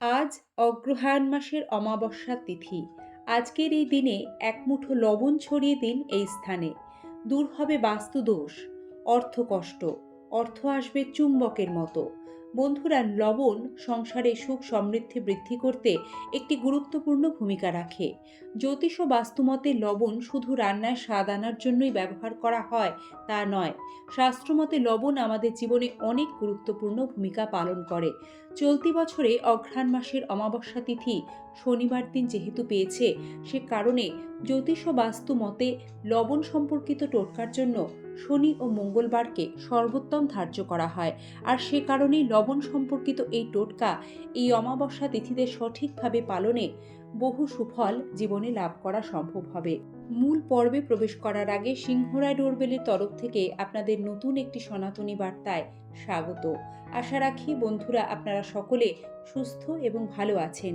আজ অগ্রহায়ণ মাসের অমাবস্যা তিথি। আজকের এই দিনে এক মুঠো লবণ ছড়িয়ে দিন এই স্থানে। দূর হবে বাস্তুদোষ। অর্থকষ্ট অর্থ আসবে চুম্বকের মতো। বন্ধুরা লবণ, সংসারে সুখ সমৃদ্ধি বৃদ্ধি করতে একটি গুরুত্বপূর্ণ ভূমিকা রাখে। জ্যোতিষ বাস্তুমতে লবণ শুধু রান্নায় স্বাদ আনার জন্যই ব্যবহার করা হয়, তা নয়। শাস্ত্রমতে লবণ আমাদের জীবনে অনেক গুরুত্বপূর্ণ ভূমিকা পালন করে। চলতি বছরে অঘ্রাণ মাসের অমাবস্যা তিথি শনিবার দিন যেহেতু পেয়েছে, সে কারণে জ্যোতিষ বাস্তু মতে লবণ সম্পর্কিত টোটকার জন্য শনি ও মঙ্গলবারকে সর্বোত্তম ধার্য করা হয়। আর সে কারণেই লবণ সম্পর্কিত এই টোটকা এই অমাবস্যা তিথিতে সঠিকভাবে পালনে বহু সুফল জীবনে লাভ করা সম্ভব হবে। মূল পর্বে প্রবেশ করার আগে সিংহরায় ডোরবেলের তরফ থেকে আপনাদের নতুন একটি সনাতনী বার্তায় স্বাগত। আশা রাখি বন্ধুরা আপনারা সকলে সুস্থ এবং ভালো আছেন।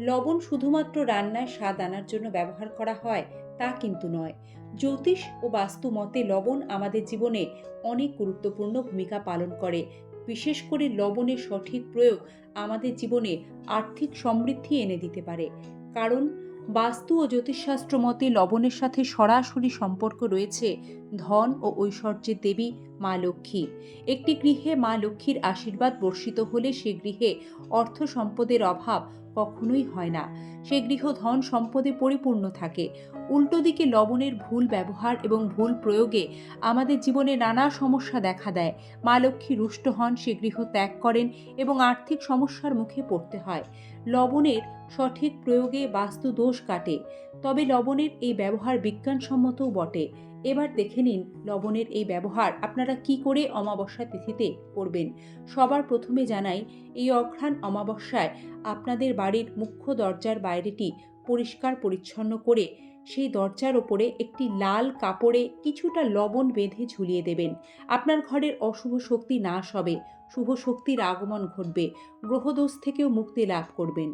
লবণ শুধুমাত্র রান্নায় স্বাদ আনার জন্য ব্যবহার করা হয়, তা কিন্তু নয়। জ্যোতিষ ও বাস্তু মতে লবণ আমাদের জীবনে অনেক গুরুত্বপূর্ণ ভূমিকা পালন করে। বিশেষ করে লবণের সঠিক প্রয়োগ আমাদের জীবনে আর্থিক সমৃদ্ধি এনে দিতে পারে। কারণ, বাস্তু ও জ্যোতিষশাস্ত্র মতে লবণের সাথে সরাসরি সম্পর্ক রয়েছে ধন ও ঐশ্বর্যের দেবী মা লক্ষ্মী। একটি গৃহে মা লক্ষ্মীর আশীর্বাদ বর্ষিত হলে সে গৃহে অর্থ সম্পদের অভাব কখনোই হয় না। সে গৃহ ধন সম্পদে পরিপূর্ণ থাকে। উল্টো দিকে লবণের ভুল ব্যবহার এবং ভুল প্রয়োগে আমাদের জীবনে নানা সমস্যা দেখা দেয়। মা লক্ষ্মী রুষ্ট হন, সে গৃহ ত্যাগ করেন এবং আর্থিক সমস্যার মুখে পড়তে হয়। লবণের সঠিক প্রয়োগে বাস্তু দোষ কাটে। তবে লবণের এই ব্যবহার বিজ্ঞানসম্মতও বটে। এবার দেখে নিন লবণের এই ব্যবহার আপনারা কি করে অমাবস্যা তিথিতে করবেন। সবার প্রথমে জানাই, এই অঘ্রাণ অমাবস্যায় আপনাদের বাড়ির মুখ্য দরজার বাইরেটি পরিষ্কার পরিচ্ছন্ন করে সেই দরজার ওপরে একটি লাল কাপড়ে কিছুটা লবণ বেঁধে ঝুলিয়ে দেবেন। আপনার ঘরের অশুভ শক্তি নাশ হবে, শুভ শক্তির আগমন ঘটবে, গ্রহদোষ থেকেও মুক্তি লাভ করবেন।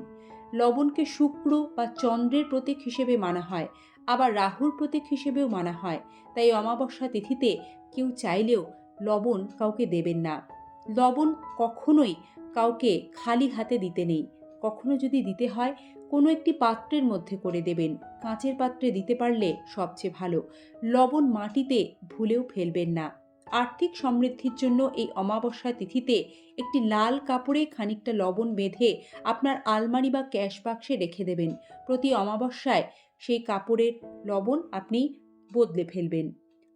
লবণকে শুক্র বা চন্দ্রের প্রতীক হিসেবে মানা হয়। আবার রাহুর প্রতীক হিসেবেও মানা হয়। তাই অমাবস্যা তিথিতে কেউ চাইলেও লবণ কাউকে দেবেন না। লবণ কখনোই কাউকে খালি হাতে দিতে নেই। কখনো যদি দিতে হয়, কোনো একটি পাত্রের মধ্যে করে দেবেন। কাঁচের পাত্রে দিতে পারলে সবচেয়ে ভালো। লবণ মাটিতে ভুলেও ফেলবেন না। আর্থিক সমৃদ্ধির জন্য এই অমাবস্যা তিথিতে একটি লাল কাপড়ে খানিকটা লবণ বেঁধে আপনার আলমারি বা ক্যাশ বাক্সে রেখে দেবেন। প্রতি অমাবস্যায় সেই কাপড়ের লবণ আপনি বদলে ফেলবেন।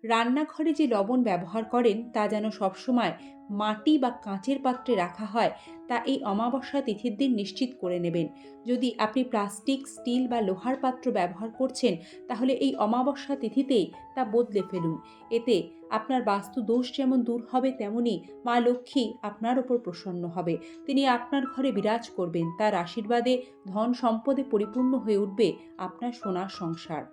রান্নাঘরে যে লবণ ব্যবহার করেন তা যেন সবসময় মাটি বা কাঁচের পাত্রে রাখা হয়, তা এই অমাবস্যা তিথির দিন নিশ্চিত করে নেবেন। যদি আপনি প্লাস্টিক, স্টিল বা লোহার পাত্র ব্যবহার করছেন, তাহলে এই অমাবস্যা তিথিতেই তা বদলে ফেলুন। এতে আপনার বাস্তু দোষ যেমন দূর হবে, তেমনি মা লক্ষ্মী আপনার ওপর প্রসন্ন হবে। তিনি আপনার ঘরে বিরাজ করবেন। তার আশীর্বাদে ধন সম্পদে পরিপূর্ণ হয়ে উঠবে আপনার সোনার সংসার।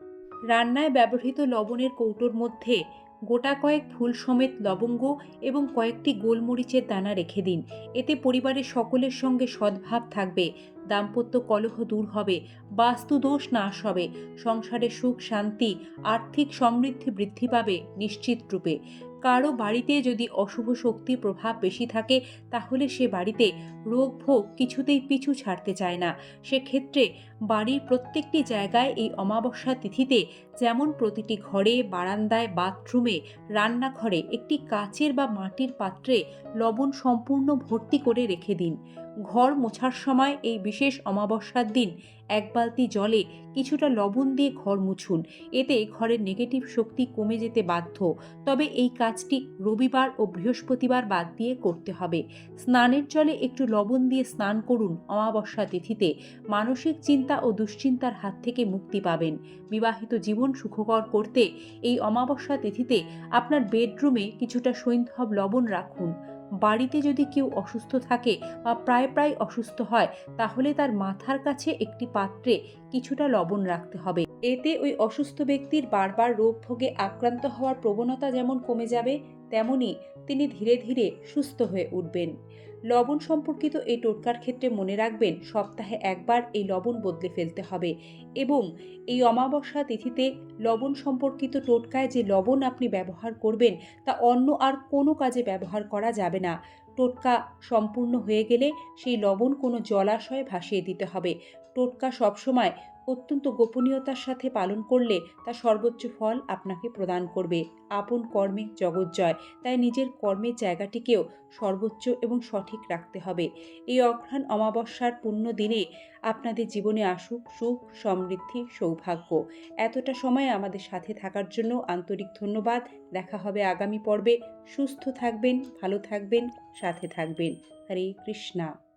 রান্নায় ব্যবহৃত লবণের কৌটোর মধ্যে গোটা কয়েক ফুল সমেত লবঙ্গ এবং কয়েকটি গোলমরিচের দানা রেখে দিন। এতে পরিবারের সকলের সঙ্গে সদ্ভাব থাকবে। দাম্পত্য কলহ দূর হবে বাস্তু দোষ নাশ হবে, সংসারে সুখ, শান্তি, আর্থিক সমৃদ্ধি বৃদ্ধি পাবে নিশ্চিত রূপে। কারও বাড়িতে যদি অশুভ শক্তির প্রভাব বেশি থাকে, তাহলে সে বাড়িতে রোগ, ভোগ কিছুতেই পিছু ছাড়তে চায় না। সেক্ষেত্রে বাড়ির প্রত্যেকটি জায়গায় এই অমাবস্যা তিথিতে যেমন প্রতিটি ঘরে, বারান্দায়, বাথরুমে, রান্নাঘরে একটি কাচের বা মাটির পাত্রে লবণ সম্পূর্ণ ভর্তি করে রেখে দিন। ঘর মোছার সময় এই বিশেষ অমাবস্যার দিন এক বালতি জলে কিছুটা লবণ দিয়ে ঘর মুছুন। এতে ঘরের নেগেটিভ শক্তি কমে যেতে বাধ্য। তবে এই কাজটি রবিবার ও বৃহস্পতিবার বাদ দিয়ে করতে হবে। স্নানের জলে একটু লবণ দিয়ে স্নান করুন অমাবস্যা তিথিতে। মানসিক চিন্তা ও দুশ্চিন্তার হাত থেকে মুক্তি পাবেন। বিবাহিত জীবন সুখকর করতে এই অমাবস্যা তিথিতে আপনার বেডরুমে কিছুটা সৈন্ধব লবণ রাখুন। বাড়িতে যদি কেউ অসুস্থ থাকে বা প্রায় প্রায় অসুস্থ হয়, তাহলে তার মাথার কাছে একটি পাত্রে কিছুটা লবণ রাখতে হবে। এতে ওই অসুস্থ ব্যক্তির বারবার রোগ ভোগে আক্রান্ত হওয়ার প্রবণতা যেমন কমে যাবে, তেমনি তিনি ধীরে ধীরে সুস্থ হয়ে উঠবেন। লবণ সম্পর্কিত এই টোটকার ক্ষেত্রে মনে রাখবেন, সপ্তাহে একবার এই লবণ বদলে ফেলতে হবে এবং এই অমাবস্যা তিথিতে লবণ সম্পর্কিত টোটকায় যে লবণ আপনি ব্যবহার করবেন, তা অন্য আর কোনো কাজে ব্যবহার করা যাবে না। টোটকা সম্পূর্ণ হয়ে গেলে সেই লবণ কোনো জলাশয়ে ভাসিয়ে দিতে হবে। টোটকা সবসময় অত্যন্ত গোপনীয়তার সাথে পালন করলে তা সর্বোচ্চ ফল আপনাকে প্রদান করবে। আপন কর্মে জগৎ জয়, তাই নিজের কর্মের জায়গাটিকেও সর্বোচ্চ এবং সঠিক রাখতে হবে। এই অঘ্রাণ অমাবস্যার পূর্ণ দিনে আপনাদের জীবনে আসুক সুখ, সমৃদ্ধি, সৌভাগ্য। এতটা সময় আমাদের সাথে থাকার জন্য আন্তরিক ধন্যবাদ। দেখা হবে আগামী পর্বে। সুস্থ থাকবেন, ভালো থাকবেন, সাথে থাকবেন। হরে কৃষ্ণা।